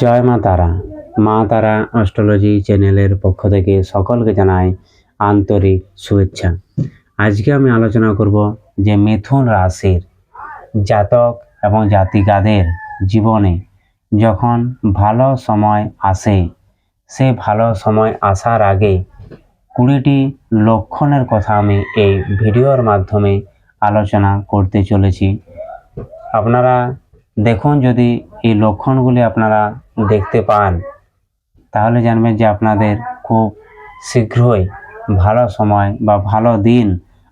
জয় মা তারা। মা তারা অস্ট্রোলজি চ্যানেলের পক্ষ থেকে সকলকে জানাই আন্তরিক শুভেচ্ছা। আজকে আমি আলোচনা করব যে মিথুন রাশির জাতক এবং জাতিকাদের জীবনে যখন ভালো সময় আসে, সে ভালো সময় আসার আগে কুড়িটি লক্ষণের কথা আমি এই ভিডিওর মাধ্যমে আলোচনা করতে চলেছি। আপনারা দেখুন যদি এই লক্ষণগুলি আপনারা দেখতে পান, তাহলে জানবেন যে আপনাদের খুব শীঘ্রই ভালো সময় বা ভালো দিন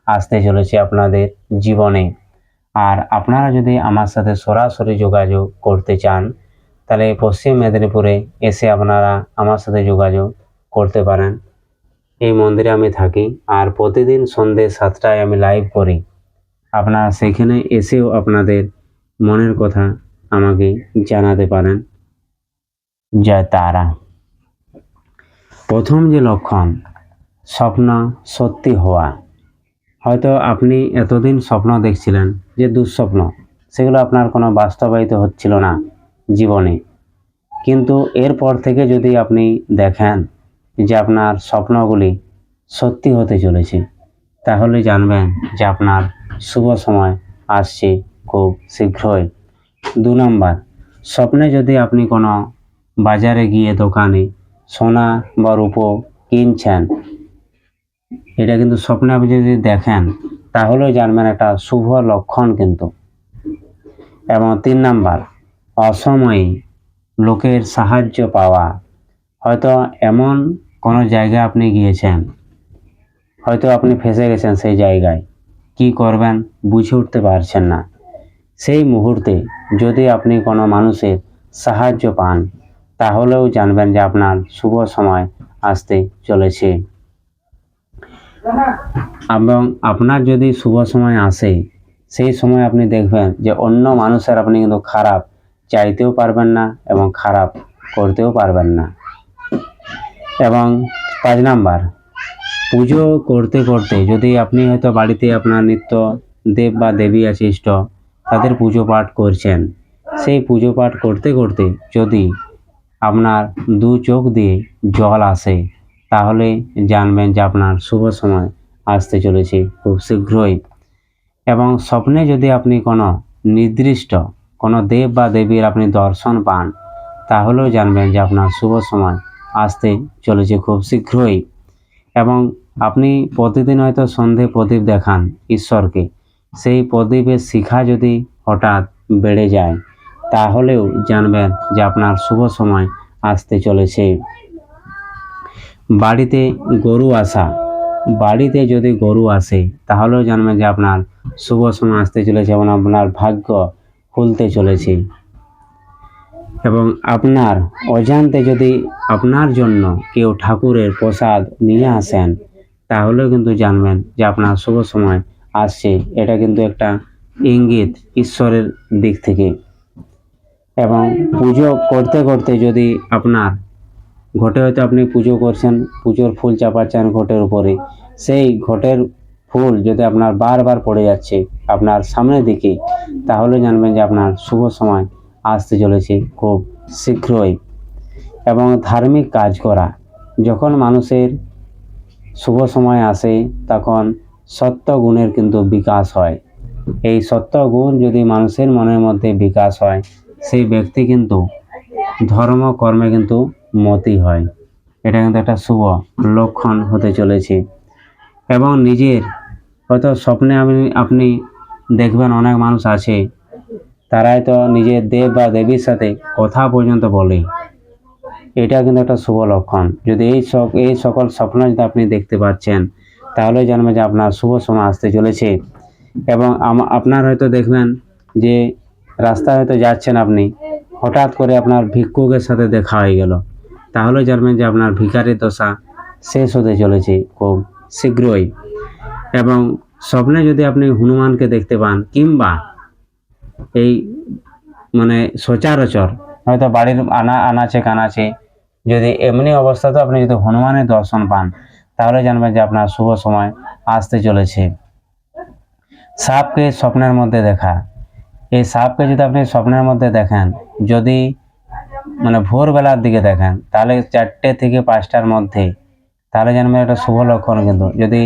আসতে চলেছে আপনাদের জীবনে। আর আপনারা যদি আমার সাথে সরাসরি যোগাযোগ করতে চান, তাহলে পশ্চিম মেদিনীপুরে এসে আপনারা আমার সাথে যোগাযোগ করতে পারেন। এই মন্দিরে আমি থাকি আর প্রতিদিন সন্ধ্যে সাতটায় আমি লাইভ করি। আপনারা সেখানে এসেও আপনাদের মনের কথা আমাকে জানাতে পারেন জয় তারা। প্রথম যে লক্ষণ, স্বপ্ন সত্যি হওয়া। হয়তো আপনি এতদিন স্বপ্ন দেখছিলেন যে দুঃস্বপ্ন, সেগুলো আপনার কোনো বাস্তবায়িত হচ্ছিল না জীবনে। কিন্তু এরপর থেকে যদি আপনি দেখেন যে আপনার স্বপ্নগুলি সত্যি হতে চলেছে, তাহলে জানবেন যে আপনার শুভ সময় আসছে খুব শীঘ্রই। দু নম্বর, স্বপ্নে যদি আপনি কোনো বাজারে গিয়ে দোকানে সোনা বা রূপো কিনছেন, এটা কিন্তু স্বপ্নে আপনি যদি দেখেন, তাহলেও জানবেন একটা শুভ লক্ষণ কিন্তু। এবং তিন নাম্বার, অসময়ে লোকের সাহায্য পাওয়া। হয়তো এমন কোনো জায়গায় আপনি গিয়েছেন, হয়তো আপনি ফেসে গেছেন সেই জায়গায়। কি করবেন বুঝে উঠতে পারছেন না। সেই মুহূর্তে যদি আপনি কোনো মানুষের সাহায্য পান, তাহলেও জানবেন যে আপনার শুভ সময় আসতে চলেছে। এবং আপনার যদি শুভ সময় আসে, সেই সময় আপনি দেখবেন যে অন্য মানুষের আপনি কিন্তু খারাপ চাইতেও পারবেন না এবং খারাপ করতেও পারবেন না। এবং পাঁচ নাম্বার, পুজো করতে করতে যদি আপনি হয়তো বাড়িতে আপনার নিত্য দেব বা দেবী আছে ইষ্ট তাদের পুজো পাঠ করছেন। সেই পুজো পাঠ করতে করতে যদি আপনার দু চোখ দিয়ে জল আসে, তাহলে জানবেন যে আপনার শুভ সময় আসতে চলেছে খুব শীঘ্রই। এবং স্বপ্নে যদি আপনি কোনো নির্দিষ্ট কোনো দেব বা দেবীর আপনি দর্শন পান, তাহলেও জানবেন যে আপনার শুভ সময় আসতে চলেছে খুব শীঘ্রই। এবং আপনি প্রতিদিন হয়তো সন্ধে প্রদীপ দেখান ঈশ্বরকে। সেই প্রদীপের শিখা যদি হঠাৎ বেড়ে যায়, তাহলেও জানবেন যে আপনার শুভ সময় আসতে চলেছে। বাড়িতে গরু আসা। বাড়িতে যদি গরু আসে, তাহলেও জানবেন যে আপনার শুভ সময় আসতে চলেছে এবং আপনার ভাগ্য খুলতে চলেছে। এবং আপনার অজান্তে যদি আপনার জন্য কেউ ঠাকুরের প্রসাদ নিয়ে আসেন, তাহলেও কিন্তু জানবেন যে আপনার শুভ সময় আসছে। এটা কিন্তু একটা ইঙ্গিত ঈশ্বরের দিক থেকে। এবং পুজো করতে করতে যদি আপনার ঘটে হয়তো আপনি পুজো করছেন, পুজোর ফুল চাপাচ্ছেন ঘটের উপরে, সেই ঘটের ফুল যদি আপনার বারবার পড়ে যাচ্ছে আপনার সামনের দিকে, তাহলে জানবেন যে আপনার শুভ সময় আসতে চলেছে খুব শীঘ্রই। এবং ধার্মিক কাজ করা, যখন মানুষের শুভ সময় আসে, তখন সত্য গুণের কিন্তু বিকাশ হয়। এই সত্য গুণ যদি মানুষের মনের মধ্যে বিকাশ হয়, সেই ব্যক্তি কিন্তু ধর্ম কর্মে কিন্তু মতি হয়। এটা কিন্তু একটা শুভ লক্ষণ হতে চলেছে। এবং নিজের হয়তো স্বপ্নে আপনি আপনি দেখবেন অনেক মানুষ আছে, তারাই তো নিজের দেব বা দেবীর সাথে কথা পর্যন্ত বলে। এটা কিন্তু একটা শুভ লক্ষণ। যদি এই সব, এই সকল স্বপ্ন যদি আপনি দেখতে পাচ্ছেন তাহলে জানবেন যে আপনার শুভ সময় আসতে চলেছে। এবং আপনার হয়তো দেখবেন যে রাস্তায় হয়তো যাচ্ছেন আপনি, হঠাৎ করে আপনার ভিক্ষুকের সাথে দেখা হয়ে গেল। তাহলে জানবেন যে আপনার ভিখারির দশা শেষ হতে চলেছে খুব শীঘ্রই। এবং স্বপ্নে যদি আপনি হনুমানকে দেখতে পান, কিংবা এই মানে সচরাচর, হয়তো বাড়ির আনা আনাচে কানাচে যদি এমনি অবস্থাতে আপনি যদি হনুমানের দর্শন পান তাহলে জানবেন যে আপনার শুভ সময় আসতে চলেছে। সাপকে স্বপ্নের মধ্যে দেখা। এই সাপকে যদি আপনি স্বপ্নের মধ্যে দেখেন, যদি মানে ভোরবেলার দিকে দেখেন, তাহলে চারটে থেকে পাঁচটার মধ্যে, তাহলে জানবেন এটা শুভ লক্ষণ কিন্তু। যদি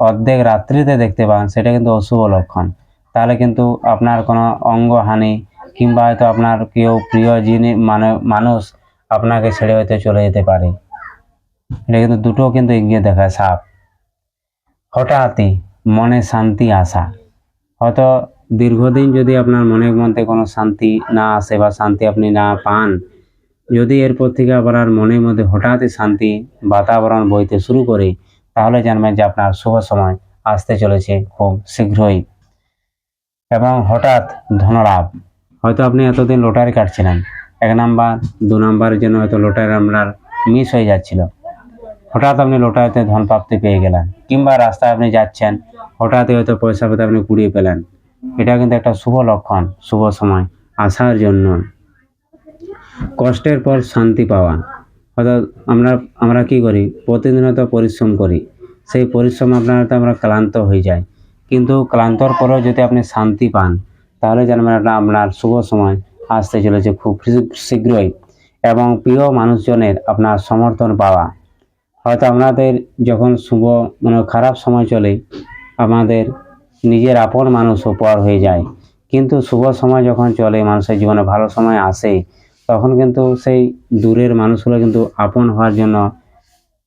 অর্ধেক রাত্রিতে দেখতে পান, সেটা কিন্তু অশুভ লক্ষণ। তাহলে কিন্তু আপনার কোনো অঙ্গহানি কিংবা হয়তো আপনার কেউ প্রিয় জিনিস মানে মানুষ, আপনাকে ছেড়ে হয়তো চলে যেতে পারে। এটা কিন্তু দুটো কিন্তু এগিয়ে দেখায় সাপ। হঠাৎই মনে শান্তি আসা হয়তো দীর্ঘদিন যদি আপনার মনের মধ্যে কোনো শান্তি না আসে বা শান্তি আপনি না পান, যদি এরপর থেকে আপনার মনের মধ্যে হঠাৎই শান্তি বাতাবরণ বইতে শুরু করে, তাহলে জানবেন যে আপনার শুভ সময় আসতে চলেছে খুব শীঘ্রই। এবং হঠাৎ ধনলাভ। হয়তো আপনি এতদিন লটারি কাটছিলেন। এক নাম্বার, দু নাম্বারের জন্য হয়তো লটারি আপনার মিস হয়ে যাচ্ছিল। হঠাৎ আপনি লটারিতে ধন প্রাপ্তি পেয়ে গেলেন, কিংবা রাস্তায় আপনি যাচ্ছেন, হঠাৎই হয়তো পয়সা পেতে আপনি কুড়িয়ে পেলেন। এটা কিন্তু একটা শুভ লক্ষণ, শুভ সময় আসার জন্য। কষ্টের পর শান্তি পাওয়া। অর্থাৎ আমরা আমরা কি করি? প্রতিনিয়ত পরিশ্রম করি। সেই পরিশ্রম আপনার হয়তো আমরা ক্লান্ত হয়ে যায় কিন্তু ক্লান্তর পরেও যদি আপনি শান্তি পান, তাহলে জানবেন এটা আপনার শুভ সময় আসতে চলেছে খুব শীঘ্রই। এবং প্রিয় মানুষজনের আপনার সমর্থন পাওয়া। হয়তো আপনাদের যখন শুভ মানে খারাপ সময় চলে, আমাদের নিজের আপন মানুষ উপহার হয়ে যায়। কিন্তু শুভ সময় যখন চলে, মানুষের জীবনে ভালো সময় আসে, তখন কিন্তু সেই দূরের মানুষগুলো কিন্তু আপন হওয়ার জন্য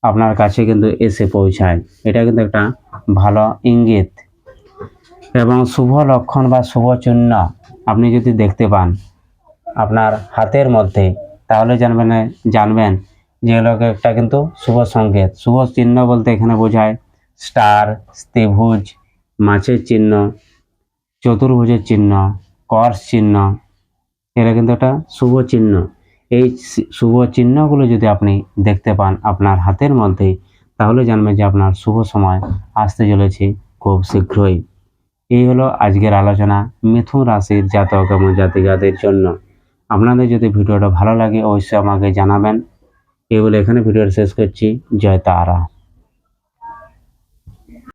আপনার কাছে কিন্তু এসে পৌঁছায়। এটা কিন্তু একটা ভালো ইঙ্গিত। এবং শুভ লক্ষণ বা শুভ চিহ্ন আপনি যদি দেখতে পান আপনার হাতের মধ্যে, তাহলে জানবেন জানবেন যে এগুলোকে একটা কিন্তু শুভ সংকেত। শুভ চিহ্ন বলতে এখানে বোঝায় স্টার, ত্রিভুজ, মাছের চিহ্ন, চতুর্ভুজের চিহ্ন কর্স চিহ্ন। এরা কিন্তু একটা শুভ চিহ্ন। এই শুভ চিহ্নগুলো যদি আপনি দেখতে পান আপনার হাতের মধ্যে, তাহলে জানবেন যে আপনার শুভ সময় আসতে চলেছে খুব শীঘ্রই। এই হলো আজকের আলোচনা মিথুন রাশির জাতক এবং জাতিকাদের জন্য। আপনাদের যদি ভিডিওটা ভালো লাগে, অবশ্যই আমাকে জানাবেন। এই বলে এখানে ভিডিওটা শেষ করছি জয় তারা